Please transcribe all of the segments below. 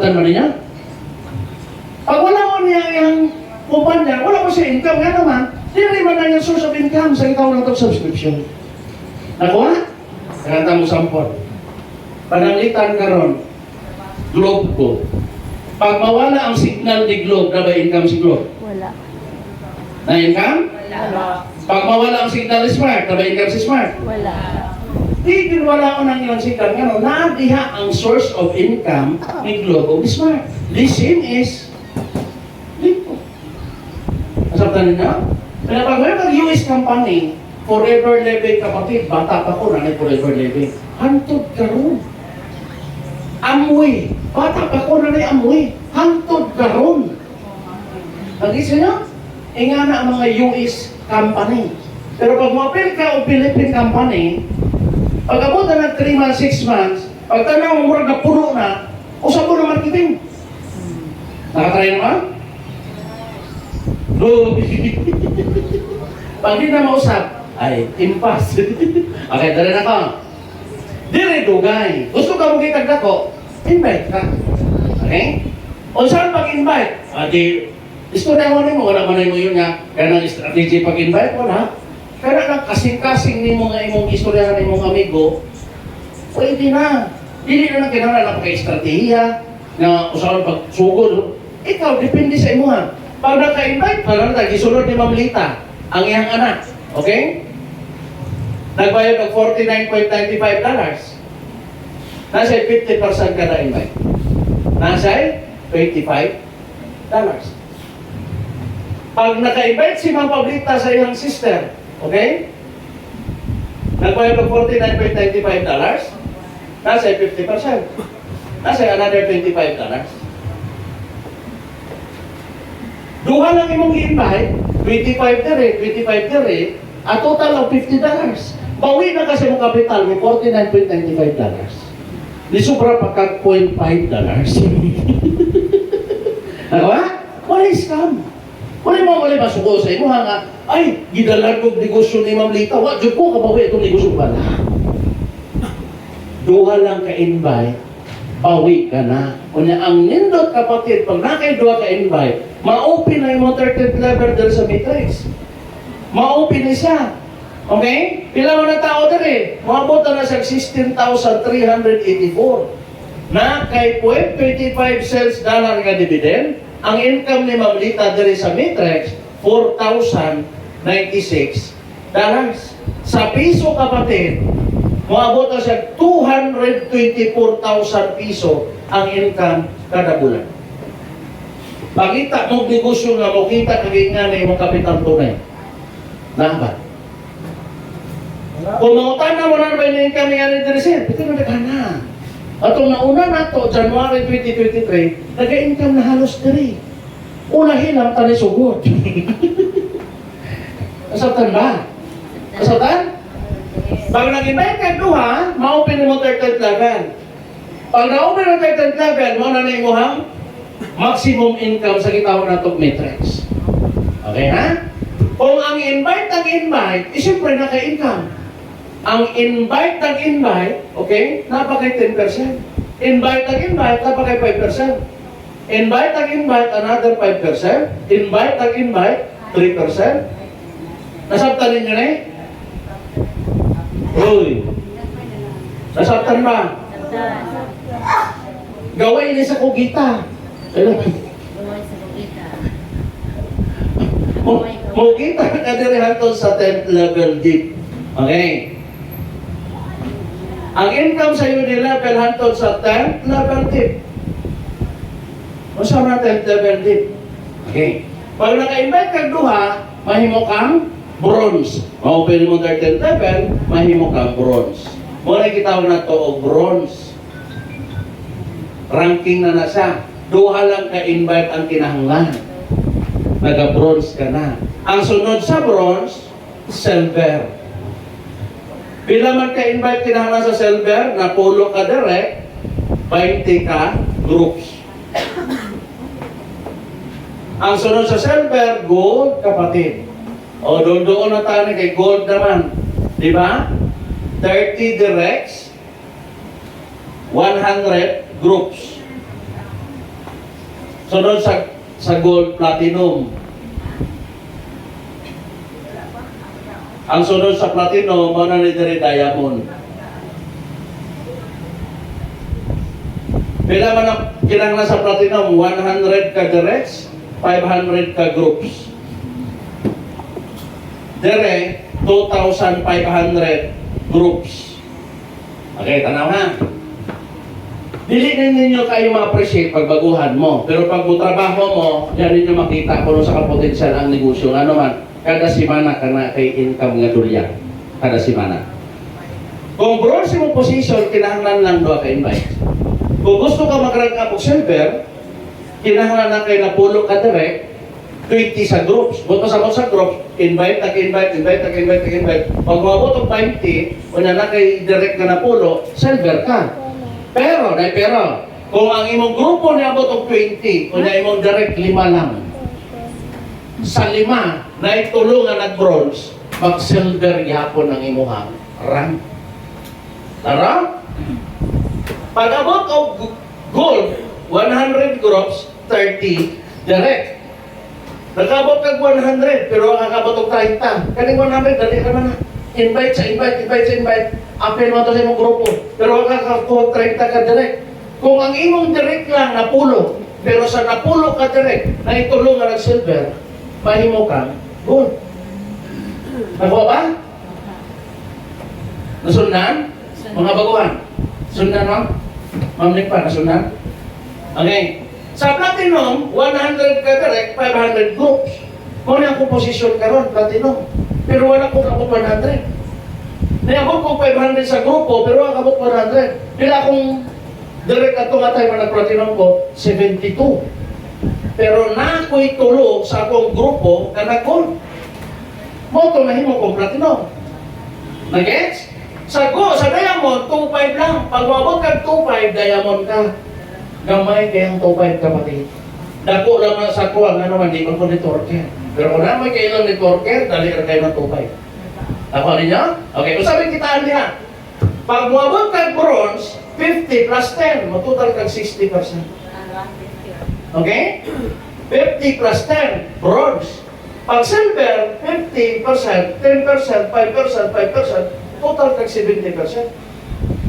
Nasabtan mo niya? Pag wala mo niya yung kumpanya, wala mo siya income, nga naman, hindi man na yung source of income sa ikaw ng subscription. Nakuha? Kanta mo sampon. Pananglitan ka ron, globe ko. Pag mawala ang signal ni globe, na ba income si globe? Wala. Na income? Wala. Pag mawala ang signal ni smart, na ba income si smart? Wala. Di wala ko ng ilang signal. Nga nadiha ang source of income ni globe o ni smart. The same is dito. Nasabtan ninyo? Kaya pag may mag-US company, forever living kapatid, bata pa ko na forever living. Hantod ka ron. Amoy. Bata pa ko na amoy. Hantod ka ron. Nag-isa nyo? E na ang mga US company. Pero pag mapil ka o Philippine company, pag abot na ng 3 months, 6 months, pag tanaw mo na puno na, usap mo na marketing. Nakatry naman? No. pag di na mausap, ay, impas. okay, dali na ka. Dire dugay. Gusto ka mo kitag dako, invite ka. Okay? O saan pag-invite? Ah, di, istorya mo mo, wala mo na mo yun nga. Kaya ng strategy pag-invite, wala. Kaya nang kasing-kasing ni mo nga imong istorya ni mong amigo, pwede na. Dili na lang kinahanglan na pagka-estratehiya, na usapan pagsugod. Ikaw, depende sa imo ha. Pag naka-invite, parang gisunod ni Ma'am Lita, ang iyang anak. Okay? Nagbayad ng $49.95 dollars. Nasa 50% kada invite. Nasa 25 dollars. Pag naka-invite si Ma'am sa iyang sister, okay? Nagbayad ng $49.95 dollars. Nasa 50%. Nasa another 25 dollars. Duha lang imong i-invite, 25 dire, 25 dire, a total of 50 dollars. Bawi na kasi mong kapital mo 49.95 dollars. Di sobra pa kag 0.5 dollars. Ano ba? Wala scam. Wala mo wala masuko sa imo nga ay gidalan ko negosyo ni Ma'am Lita. Wa jud ko kabawi itong negosyo ba na. Duha lang ka invite, bawi ka na. Kunya ang nindot kapatid, pag nakay duha ka invite, ma-open na yung 30th level dito sa matrix. Ma-open na siya. Okay? Pila mo na tao dere? Maabot na sa 16,384. Na kay 25 cents dollar nga dividend, ang income ni Ma'am Lita dere sa matrix, 4,096 dollars. Sa piso kapatid, Maabot na siya 224,000 piso ang income kada bulan. Pagita mong negosyo nga mo, kita kagay nga na yung kapital tunay. Naba. Kung mangutan na mo na ba yung income nga ni Teresia, ito na nagana. At kung nauna na to, January 2023, nag-income na halos diri. Unahin ang tani sugod. Nasatan ba? Nasatan? Pag nag-invite ka duha, ma-open mo 30th level. Pag na-open ang 30th level, mo na na imuhang maximum income sa kitawag na itong matrix. Okay ha? Kung ang invite ang invite, eh siyempre naka-income. Ang invite ang invite, okay, napakay 10%. Invite ang invite, napakay 5%. Invite ang invite, another 5%. Invite ang invite, 3%. Nasabtan ninyo na eh? Uy! Nasabtan ba? Gawin ni sa kugita. Ano? Mo mo kita ka diri sa 10th level deep. Okay. Ang income sa unit level hangtod sa 10th level deep. Unsa na 10th level deep? Okay. Pag naka-invite kag duha, mahimo kang bronze. Mao-open mo 13th level, mahimo kang bronze. Mo na kitawag na to og bronze. Ranking na na siya. Duha lang ka-invite ang kinahanglan. Naga-bronze ka na. Ang sunod sa bronze, silver. Pila man ka-invite kinahanglan sa silver, na pulo ka direct, 20 ka groups. Ang sunod sa silver, gold, kapatid. O doon doon na tayo kay gold naman. Di ba? 30 directs, 100 groups. Sunod sa sa gold platinum. Ang sunod sa platinum, mo na ni dire diamond. Pila man ang kinanglan sa platinum? 100 ka direct, 500 ka groups. Dire, 2,500 groups. Okay, tanaw ha. Dili din ninyo kayo ma-appreciate pag baguhan mo. Pero pag mo trabaho mo, yan ninyo makita kung ano sa kapotensyal ang negosyo. Ano man, kada simana ka na kay income nga dulya. Kada simana. Kung bronze mo position, kinahanglan lang doa ka invite. Kung gusto ka mag-rank up og silver, kinahanglan na kay napulo ka direct, 20 sa groups. Buto sa sa groups, invite, tag-invite, invite, tag-invite, tag-invite. Pag mabot og 20, una na kay direct ka napulo, silver ka. Pero, dahil pero, kung ang imong grupo niabot og 20, kung imong direct lima lang, sa lima, na itulungan nag-bronze, mag-silver yapon ang imuhang rank. Tara? Pag abot og gold, 100 groups, 30, direct. Nakabot kag 100, pero ang akabot og 30. Kaning 100, dali ka man na. Invite sa invite, invite sa invite. Apel mo to sa imong grupo. Pero ang kakakuha 30 ka direct. Kung ang imong direct lang napulo, pero sa napulo ka direct, na itulong nga silver, mahimo ka, gold. Nakuha ba? Nasundan? Mga baguhan. Sundan mo? Ma'am Nick pa, nasundan? Okay. Sa platinum, 100 ka direct, 500 groups. Kung ang komposisyon ka ron, platinum. Pero wala kong abot 100. Niabot ko 500 sa grupo, pero ang abot 100. Pila akong direct at tumatay mo ng platinum ko, 72. Pero na ako'y tulog sa akong grupo na nag-gold. Moto na himo kong platinum. Nagets? Sa go, sa diamond, 2.5 lang. Pag mabot ka 2.5, diamond ka. Gamay kayang 2.5 kapatid. Dako lang na sa kuwang na naman, di ko po ni Torker. Pero kung naman kayo lang ni Torker, dali ka kayo ng 2.5. Ako ninyo? Okay, kung sabi kitaan niya, pag mabot ka bronze, 50 plus 10, matutal kag 60%. Okay? 50 plus 10, bronze. Pag silver, 50%, 10%, 5%, 5%, total kag 70%.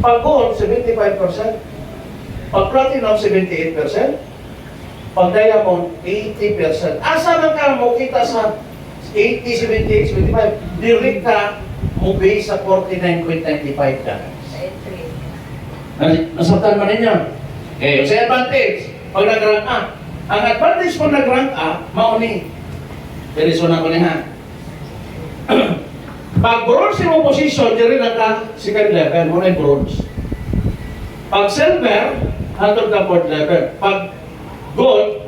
Pag gold, 75%. Pag platinum, 78%. Pag diamond, 80%. Asa man ka mo kita sa 80, 78, 75? Direct ka mo base sa 49.95 ka. Nas- Nasabtan man ninyo. Okay, sa advantage, pag nag-rank up, ang advantage kung nag-rank up, mauni. Pirisona ko niya. Pag bronze mo position, diri na ka second level, mo yung bronze. Pag silver, hantod ka fourth level. Pag gold,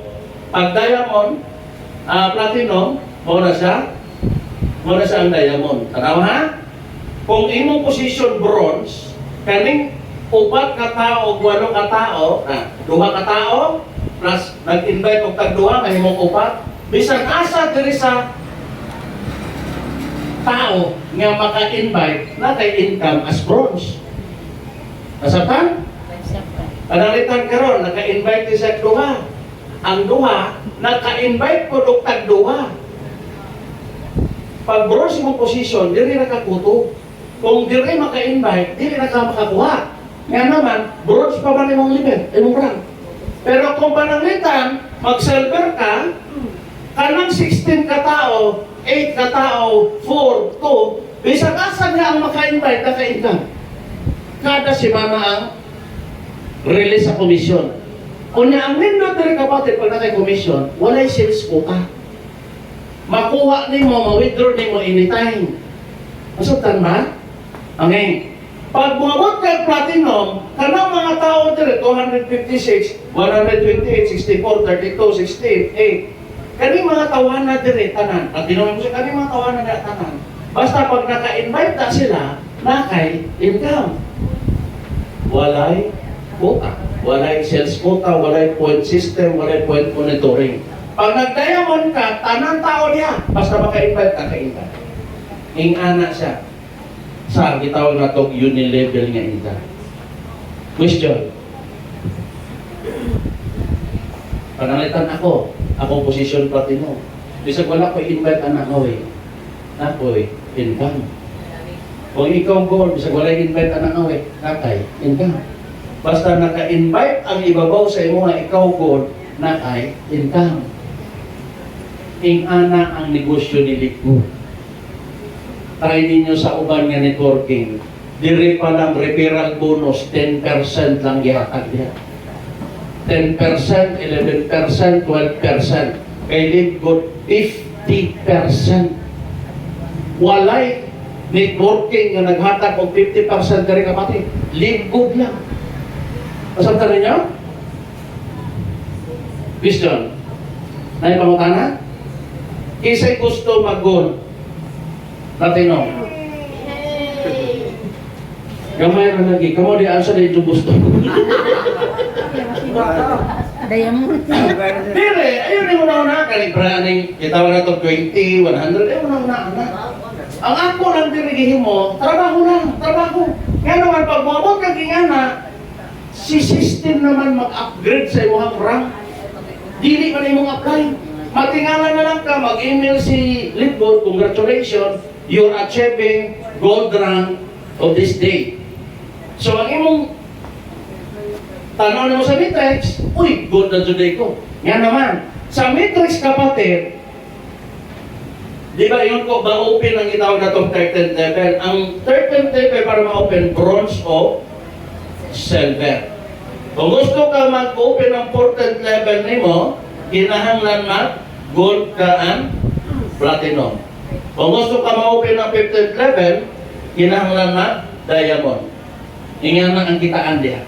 pag diamond, ah, platinum, mo na siya, mo siya ang diamond. Tanaw ha? Kung imong position bronze, kaning upat ka tao, walo ka tao, ah, duha ka tao, plus nag-invite og tag-duha, mahimong upat, bisan asa diri sa tao nga maka-invite na kay income as bronze. Nasabtan? Panalitan karon naka-invite sa duha. Ang duha, naka-invite po og tag-duha. Pag bronze mo position, dili na kakuto. Kung dili maka-invite, dili na ka makakuha. Nga naman, bronze pa man imong limit, imong rank. Pero kung pananglitan, mag-silver ka, kanang 16 ka tao, 8 ka tao, 4, 2, bisag asa nga ang maka-invite na ka-income. Kada simana ang release sa komisyon. Kunya ang nindot diri kapatid pag nakay komisyon, walay sales quota. Makuha nimo, ma-withdraw nimo anytime. Masabtan ba? Okay. Pag bumabot kay platinum, kanang mga tao dire 256, 128, 64, 32, 16, 8. Kani mga tawanan na dire tanan. Ko siya, kani mga tawanan na tanan. Basta pag naka-invite na sila, nakay income. Walay quota. Walay sales quota, walay point system, walay point monitoring. Pag nag-diamond ka, tanang tao niya, basta maka-invite ka, ka-invite. Ing ana siya. Sa gitawag na itong unilevel nga income. Question. Panalitan ako, akong position platino. Bisag wala ko invite anak ko eh. Ako eh, income. Kung ikaw gold, bisag wala invite anak ko eh, nakay, income. Basta naka-invite ang ibabaw sa imo nga ikaw gold, nakay, income. Ing ana ang negosyo ni Likud. Try ninyo sa uban nga networking. Diri pa lang referral bonus, 10% lang gihatag niya. 10%, 11%, 12%. Kay Libgood, 50%. Walay networking nga naghatag og 50% kari kapatid. Libgood lang. Masabta ninyo? Question. Nay pangutana? Kisay gusto mag-goal. Latino. Gamay ra lagi. Kamo di asa di ito gusto. Diamond. Dire, ayun yung una-una. Kalibra ning kita na to 20, 100. Ayun una-una. ana. Ang ako lang dirigihin mo, trabaho lang, trabaho. Nga naman, pag buwabot ka kingana, si system naman mag-upgrade sa imong rank. Dili man imong apply. Matingala na lang ka, mag-email si Litboard, congratulations, you're achieving gold rank of this day. So ang imong tanaw na mo sa matrix, uy, good na today ko. Nga naman, sa matrix kapatid, di ba yun ko, ma-open ang itawag na itong 13th level. Ang 13th level para ma-open, bronze o silver. Kung gusto ka mag-open ng 14th level nimo, kinahanglan mag gold ka ang platinum. Kung gusto ka ma-open ng 15th level, kinahanglan mag diamond. Ingan na ang kitaan diya.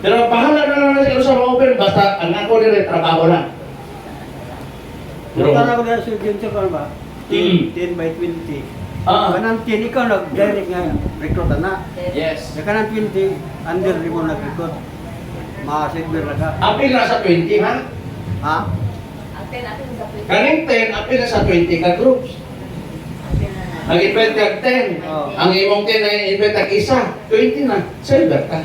Pero bahala na lang sila sa ma-open, basta ang ako nila trabaho lang. Pero, na ko na sa Jun sa ba? Mm. 10 by 20. ah, Kanang 10 ikaw nag-direct nga recruit na. yes. Sa kanang 20, under mo nag-recruit. Makasigwer na ka. Apil na sa 20, ha? Ha? Kaning 10, apil na sa 20 ka groups. Nag-invite ka 10. Oo. Ang imong 10 na invite ka isa, 20 na. Silver ka.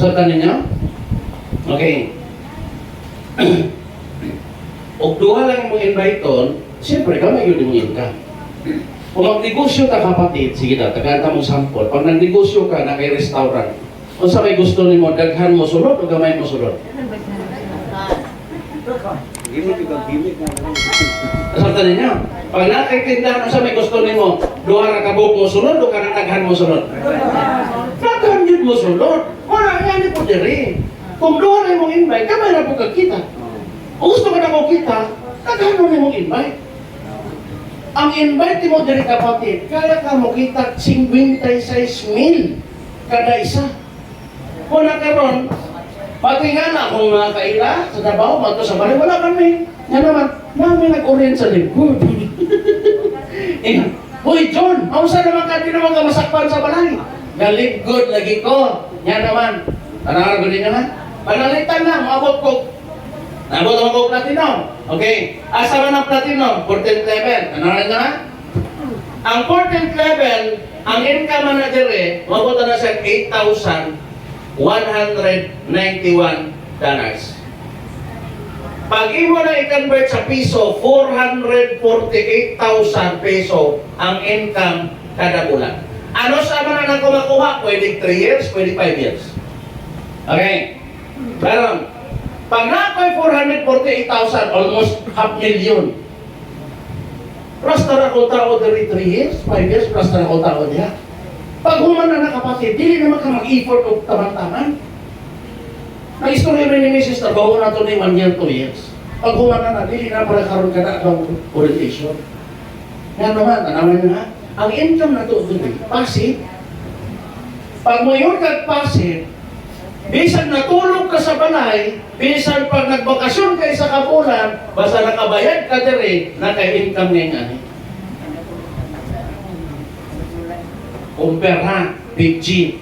So, tanin niyo? Okay. O duha lang mo invite on, siyempre ka may yun income. Kung magnegosyo ka kapatid, sige na, tagata mong sample. Pag nagnegosyo ka na kay restaurant, kung sa may gusto ni mo, daghan mo sulod o gamay mo sulod? Gimik ikaw, gimik nga. Kasalta ninyo. Pag nakikindahan mo sa may gusto ni mo, duha ra ka buhok mo sulod o ka daghan mo sulod? Daghan mo sulod. Wala yan po diri. Kung duha na mong invite, kamay na po kakita. Kung gusto ka na mo kita, daghan mo na mong invite. Ang invite mo diri kapatid, kaya ka mo kita 56 mil kada isa. Kung nakaroon, pati nga na kung mga kaila sa Davao, mato sa balay, wala kami. Nga naman, namin nag-orient sa likod. eh, Hoy, John, mausa naman ka, di naman ka masakpan sa balay. Galig good, lagi ko. Nga naman, nanarago din naman. Panalitan na, maabot ko. Nabot ako ko platinum. Okay. Asa man ang platinum? 14th level. Ano rin na? Ang 14th level, ang income na dire, mabot na sa 8,191 dollars. Pag imo na i-convert sa piso, 448,000 peso ang income kada bulan. Ano sa man na kumakuha? Pwede 3 years, pwede 5 years. Okay. Pero, pag nakoy 448,000, almost half million. Plus na akong tao dari 3 years, 5 years, plus na akong tao diya. Pag human na nakapatid, dili naman ka mag-effort o tamang-taman. Ang istorya rin ni Mrs. Trabaho na ito ni 1 year, 2 years. Pag human na na, dili na pala karoon ka na ng orientation. Yan naman, tanaman ha. Ang income na ito, doon, passive. Pag mayor ka passive, Bisan natulog ka sa balay, bisan pag nagbakasyon ka sa kapulan, basta nakabayad ka dire, naka-income ngayon ani. Compare ha, Big G.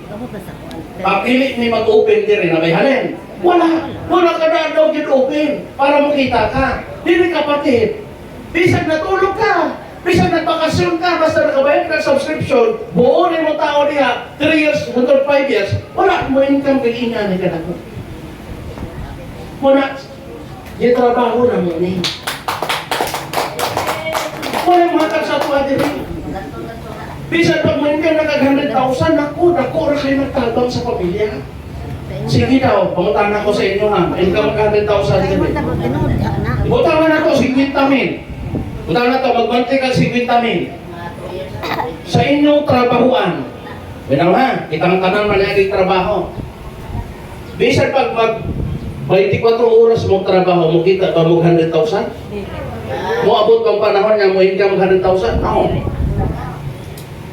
Pagpili ni mag-open dire na may halin. Wala, wala ka na daw open para makita ka. Dili kapatid. Bisan natulog ka, bisan nagbakasyon ka, basta nakabayad ka subscription, buo na mo tao niya, 3 years hanggang 5 years, wala mo income kay ina ni ka na ko. Yung trabaho na mo ni. Wala yung matag sa tuwa din. Pag man ka nagag-100,000, naku, naku, ra kayo nagtabang sa pamilya. Sige daw, pangutangan ko sa inyo ha. Ayun ka mag-100,000 din. Utangan na to, 50 min. Utangan na to, magbante ka 50 min. Sa inyong trabahuan, Binaw ha, kitang tanan yung trabaho. Bisan pag mag 24 oras mong trabaho, mo kita ba mo 100,000? Mo abot kang panahon nga mo income 100,000? No.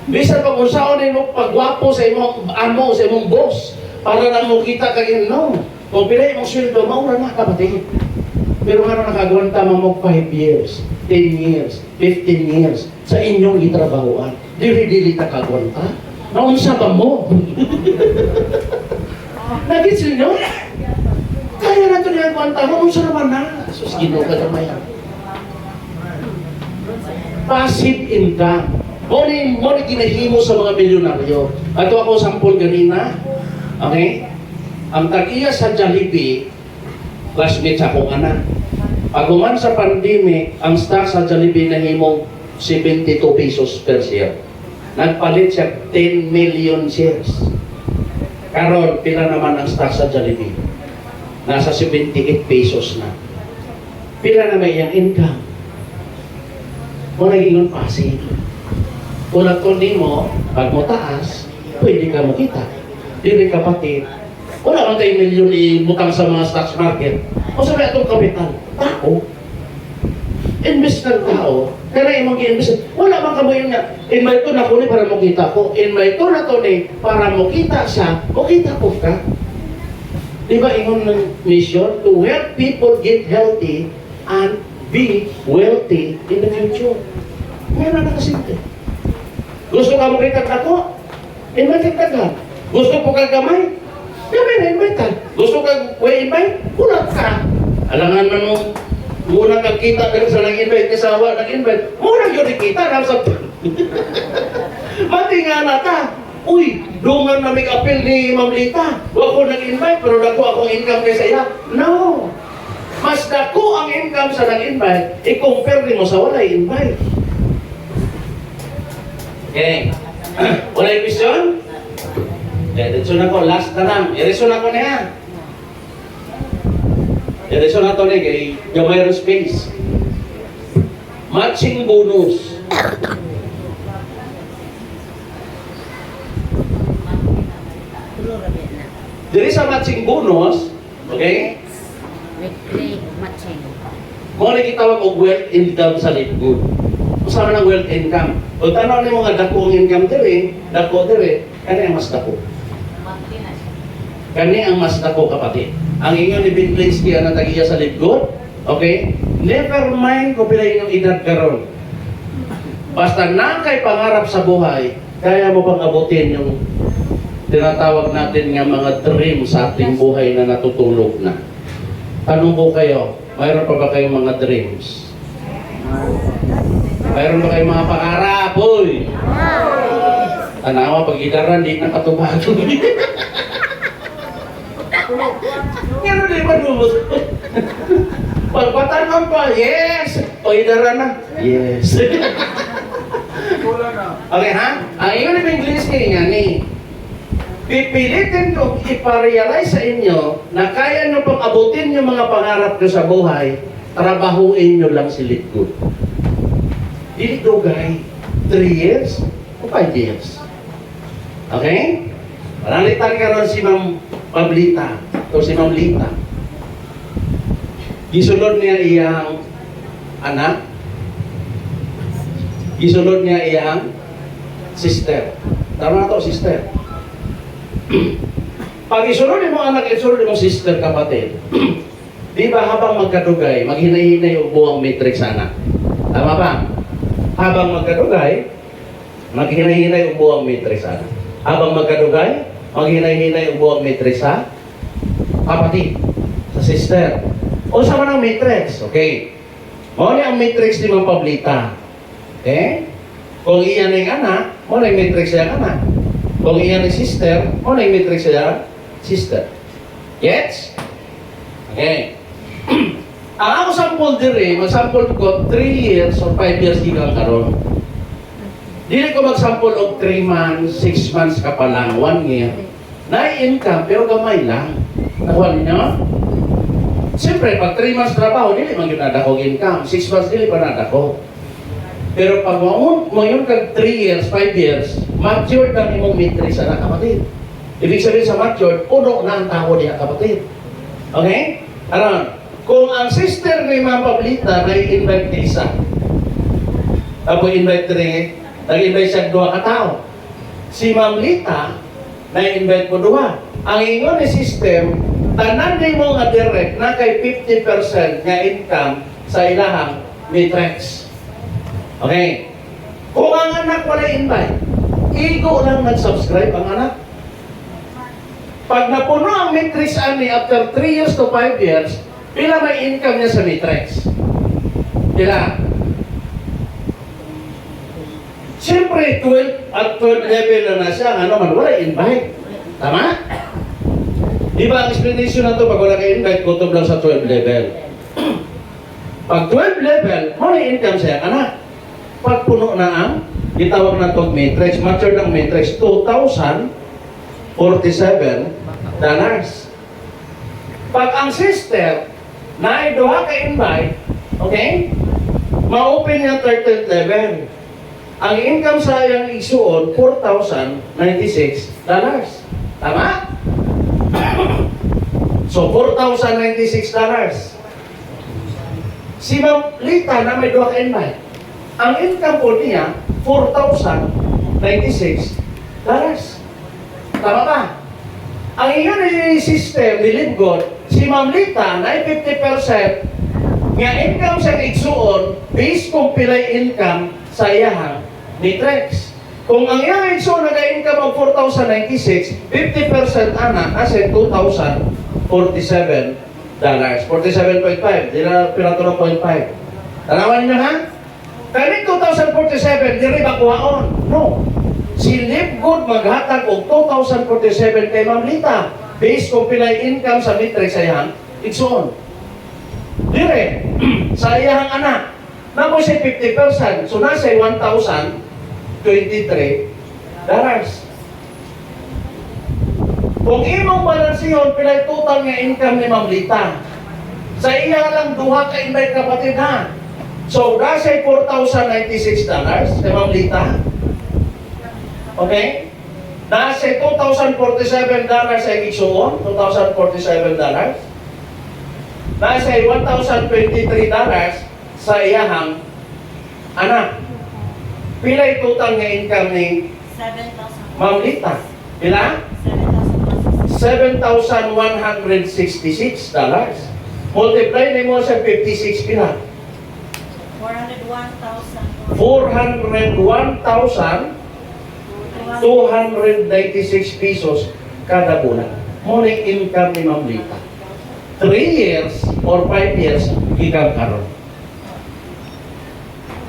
Bisan pag unsaon mo pagwapo sa imong amo, sa imong boss, para lang mo kita kay no. Kung pilay mong sweldo, maura na kapatid. Pero nga nakagawanta mo 5 years, 10 years, 15 years sa inyong gitrabahoan. Dili-dili ka kagwanta. Naunsa ba mo? Nagits ninyo? Kaya na ito nilang kwanta mo, unsa naman na? Sus, ginoo ka naman yan. Passive income. Mo ni ginahimo sa mga milyonaryo. Ato ako sampol ganina. Okay? Ang tag-iya sa Jollibee, classmate sa akong anak. Pag sa pandemic, ang stock sa Jollibee na himong 72 pesos per share. Nagpalit siya 10 million shares. Karon pila naman ang stock sa Jollibee? Nasa 78 pesos na. Pila na may iyang income? Kung naging passive. Kung nagkunin mo, pag mo taas, pwede ka makita. Dili ka pati. Wala kang tayong milyon ibutang sa mga stocks market. O sabi atong kapital, tao. Invest ng tao, kaya imong gi-invest. Wala man kamo yun nga, invite ko na ko ni para makita ko. Invite ko na to ni para makita siya, makita ko ka. Di ba ingon ng mission to help people get healthy and be wealthy in the future. Meron na kasimple. Gusto ka mo kitag ako? Invite ka ka. Gusto ko kag gamay? Gamay na invite ka. Gusto ka way invite? Kulat ka. Alangan man mo, muna kang kita pero sa nag-invite kasawa, nag-invite. Muna yun kita, nasa Mati nga na ta. Uy, dungan na may apel ni Ma'am Lita. Wa ko nag-invite, pero dako akong income kaysa iya. No. Mas dako ang income sa nag-invite, i-compare mo sa wala invite. Okay. Wala yung question? Okay, dito na ko. Last na lang. I-reso na ko niya. I-reso na to ni kay gamay ro space. Matching bonus. Diri sa matching bonus, okay? Mo na gitawag og wealth income sa Litgood. Usama ng wealth income. O tanaw ni mga dako ang income diri, dako diri, kani ang mas dako. Kani ang mas dako kapatid. Ang inyo ni Ben Blinsky ang natagiya sa Litgood, okay? Never mind kung pila inyong edad karon. Basta na kay pangarap sa buhay, kaya mo bang abutin yung tinatawag natin nga mga dream sa ating buhay na natutulog na. Tanong ko kayo, mayroon pa ba kayong mga dreams? Mayroon ba kayong mga pangarap? Uy! Tanawa, pag gitaran, di na katubago. Pero di ba lumos? Pagpatanong pa, yes! O idara na, yes. okay ha? Ang inyo ni English kayo nga ni. Pipilitin ko iparealize sa inyo na kaya nyo pang abutin yung mga pangarap nyo sa buhay, trabahuin nyo lang si Litgood. Dili dugay, 3 years o 5 years. Okay? Panalitan ka ron si Ma'am Pablita o si Ma'am Lita. Gisunod niya iyang anak. Gisunod niya iyang sister. Tama to, sister. Pag isunod mo anak, isunod mo sister kapatid. Di ba habang magkadugay, maghinay-hinay yung buwang matrix anak? Tama ba? Habang magkadugay, maghinay-hinay yung buwang matrix anak. Habang magkadugay, maghinay-hinay yung buwang matrix sa kapatid, sa sister. O sa manang matrix, okay? Ni ang matrix ni Ma'am Pablita. Okay? Kung iyan ang anak, na yung matrix siya anak. Kung iyan ang sister, mo na yung matrix siya sister. Gets? Okay. Ang ako sample dire, mag-sample ko 3 years or 5 years di ka karon. Dili ko mag-sample og 3 months, 6 months ka pa lang, 1 year. Na-income, pero gamay lang. Nakuha ninyo? Siyempre, pag 3 months trabaho, dili man yun nadako income. 6 months, dili pa nadako. Pero pag mo ngayon kag 3 years, 5 years, matured ang imong matrix na kapatid. Ibig sabihin sa matured, puno na ang tao niya kapatid. Okay? Aron, kung ang sister ni Ma'am Pablita na i-invite ni isa, ako invite rin, nag-invite siya duha ka tao. Si Ma'am Lita, na-invite mo duha. Ang ingon ni system, tanan din mo nga direct na kay 50% nga income sa ilahang matrix. Okay? Kung ang anak wala invite, igo lang nag-subscribe ang anak. Pag napuno ang matrix ani after 3 years to 5 years, pila may income niya sa matrix? Pila? Siyempre, 12 at 12 level na na siya, ano man, wala invite. Tama? Di ba ang explanation na to pag wala kay invite, kutob lang sa 12 level. Pag 12 level, wala income siya, anak. Pag puno na ang, itawag na to matrix, mature ng matrix, 2,047 dollars. Pag ang sister, na duha ka invite, okay? Ma-open niya 13th level. Ang income sa iyang isuon, 4,096 dollars. Tama? so, 4,096 dollars. Si Ma'am Lita na may duha ka invite. Ang income po niya, 4,096 dollars. Tama ba? Ang iyon ay system, believe God, si Ma'am Lita na 50% nga income sa igsuon based kung pilay income sa iyahang matrix. Kung ang iyang igsuon nag-income of 4,096, 50% ana kasi 2,047 dollars. 47.5. Di na pinatulong 0.5. Tanawan niyo ha? Kani 2,047, diri ba kuhaon? No. Si Lipgood maghatag og 2,047 kay Ma'am Lita based kung pilay income sa matrix sa iyang igsuon. Dire, sa iyang anak, namo siya 50%, so nasa 1,023 dollars. Kung imong balansiyon, pilay total nga income ni Ma'am Lita. Sa iya lang duha ka invite kapatid ha. So, nasa 4,096 dollars kay Ma'am Lita. Okay? Nasa 2,047 dollars sa igsuon, 2,047 dollars. Nasa 1,023 dollars sa iyahang anak. Pilay total nga income ni 7,000. Ma'am Lita? Pila? 7,166 dollars. Multiply ni mo sa 56 pila. 401,000. 401,296 pesos kada bulan. Muna income ni Ma'am Lita. 3 years or 5 years, ikaw karon.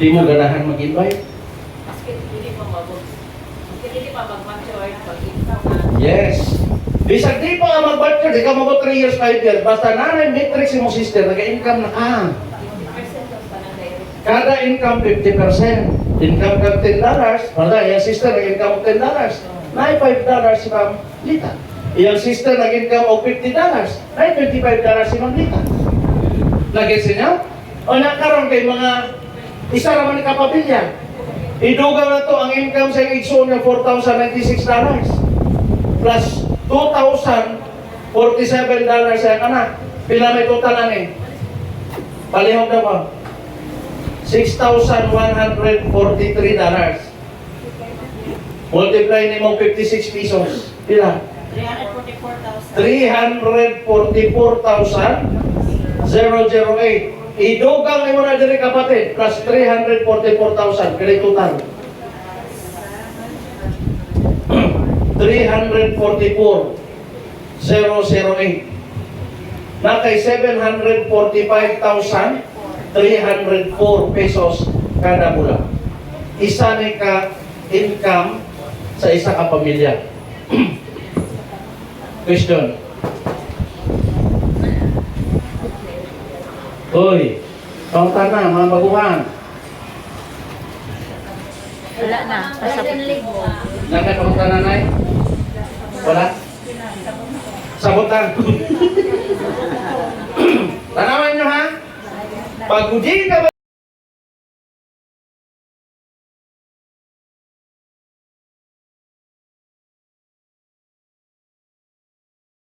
Di mo ganahan mag-invite? Yes. Bisag di pa di ka mabot 3 years, 5 years. Basta nanay matrix mo sister, nag-income na ka. 50% of pa ng direct. Kada income 50%. Income ka 10 dollars. Wala, yung sister nag-income of 10 dollars. Nay 5 dollars si Ma'am Lita. Yung sister nag-income of 50 dollars. Nay 25 dollars si Ma'am Lita. Nag-gets niyo? O nakaroon kay mga isa naman ni kapamilya. Idugang na to ang income sa igsoon niya 4,096 dollars. Plus 2,047 dollars sa anak. Pila may total ani? Palihog na ba? $6,143 dollars. Multiply ni mo 56 pesos. Pila? 344,000. 344,008. Idugang ni mo na diri kapatid plus 344,000. Pila yung total? 344,008. Na kay 745,304 pesos kada bulan. Isa ni ka income sa isa ka pamilya. Question. Hoy, kaunta na, mga baguhan. Wala na. Pasabot. Nakakaunta na, Nay? Wala? Sabutan. Tanawan nyo, ha? Pag hindi